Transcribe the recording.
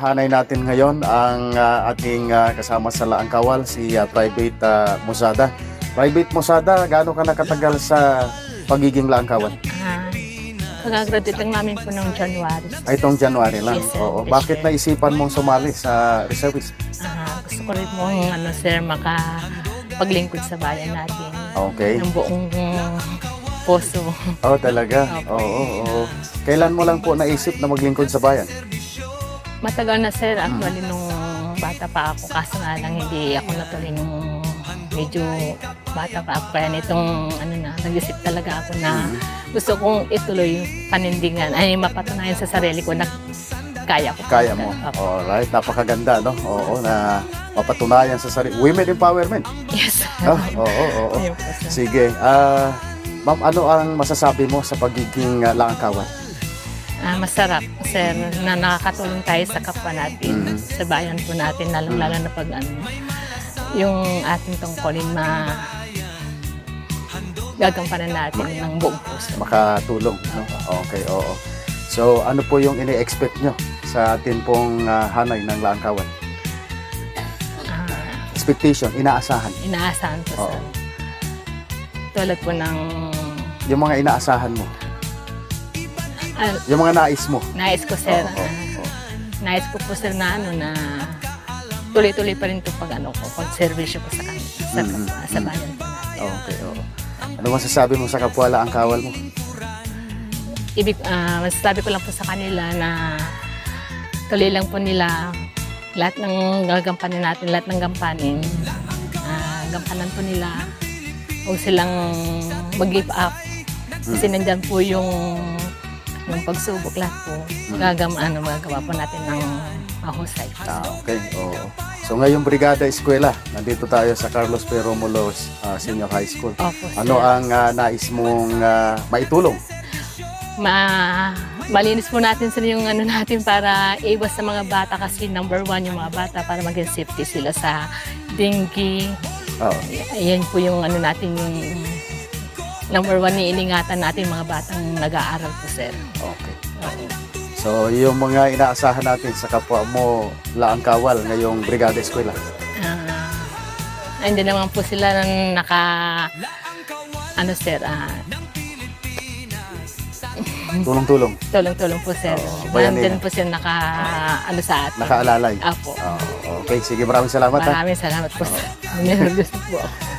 hanay natin ngayon ang ah, ating ah, kasama sa Laang Kawal, si ah, Private ah, Musada. Private Musada, gaano ka nakatagal sa pagiging Laang Kawal? Pag-graduate lang namin po noong January. Ay, itong January lang. Yes, sir. Oo. This Bakit year. naisipan mong sumali sa reservist? Ah, gusto ko rin mong ano, sir, maka paglingkod sa bayan natin. Okay. Ng buong puso. Oh, talaga? Opo. Oo, oo. Kailan mo lang po naisip na maglingkod sa bayan? Matagal na sir, actually nung bata pa ako, kaso nga lang hindi ako natuloy nung medyo bata pa ako. Kaya nitong ano na, nag-isip talaga ako na gusto kong ituloy yung panindigan, ay mapatunayan sa sarili ko na kaya ko. Kaya mo. Opo. Alright, napakaganda, no? Oo, na mapatunayan sa sarili. Women empowerment. Yes. Ah, oo, oo, oo. Sige. Ah, ma'am, ano ang masasabi mo sa pagiging uh, laangkawan? Ah, masarap, sir, na nakakatulong tayo sa kapwa natin, Mhm. sa bayan po natin, lalong-lalo na pag ano, yung ating tungkulin ma gagampanan natin ng buong puso. Makatulong, no? Okay, oo. So, ano po yung ini-expect nyo sa atin pong ah, hanay ng laangkawan? Ah, Expectation, inaasahan. inaasahan po, Oo. sir. Tulad po ng Yung mga inaasahan mo. Ah, Yung mga nais mo. nais ko, sir, Oo, oo, ah, oo. nais ko po, sir, na ano, na tuloy-tuloy pa rin ito pag ano ko, servisyo ko sa, sa, Mhm, sa mhm. bayan po natin. Okay, oo. Ano masasabi mo sa kapwa laangkawal mo? ibig ah, masasabi ko lang po sa kanila na tuloy lang po nila lahat ng gagampanin natin, lahat ng gampanin, ah, gampanan po nila. Huwag silang mag-give up. Kasi nandyan po yung yung pagsubok lahat po. Gagam, ano, magagawa po natin ng mahusay. Ah, okay. Oo. So ngayong Brigada Eskwela, nandito tayo sa Carlos P. Romulos ah, Senior High School. Opo, sir. Ano ang ah, nais mong ah, maitulong? ma malinis po natin sila yung ano natin para iwas sa mga bata kasi number one yung mga bata para maging safety sila sa dengue. Oo. Ayan po yung ano natin yung number one ni iningatan natin mga batang nag-aaral po sir. Okay. So yung mga inaasahan natin sa kapwa mo laangkawal ngayong Brigada Eskwela. Ah, andyan naman po sila ng naka ano sir, ah, Tulong-tulong, tulong-tulong po sir. Oo, bayanihan. Nandyan po sila naka ano sa atin. nakaalalay. Apo. Oo, okay, sige maraming salamat ha. Maraming salamat po sir. Nervous po ako.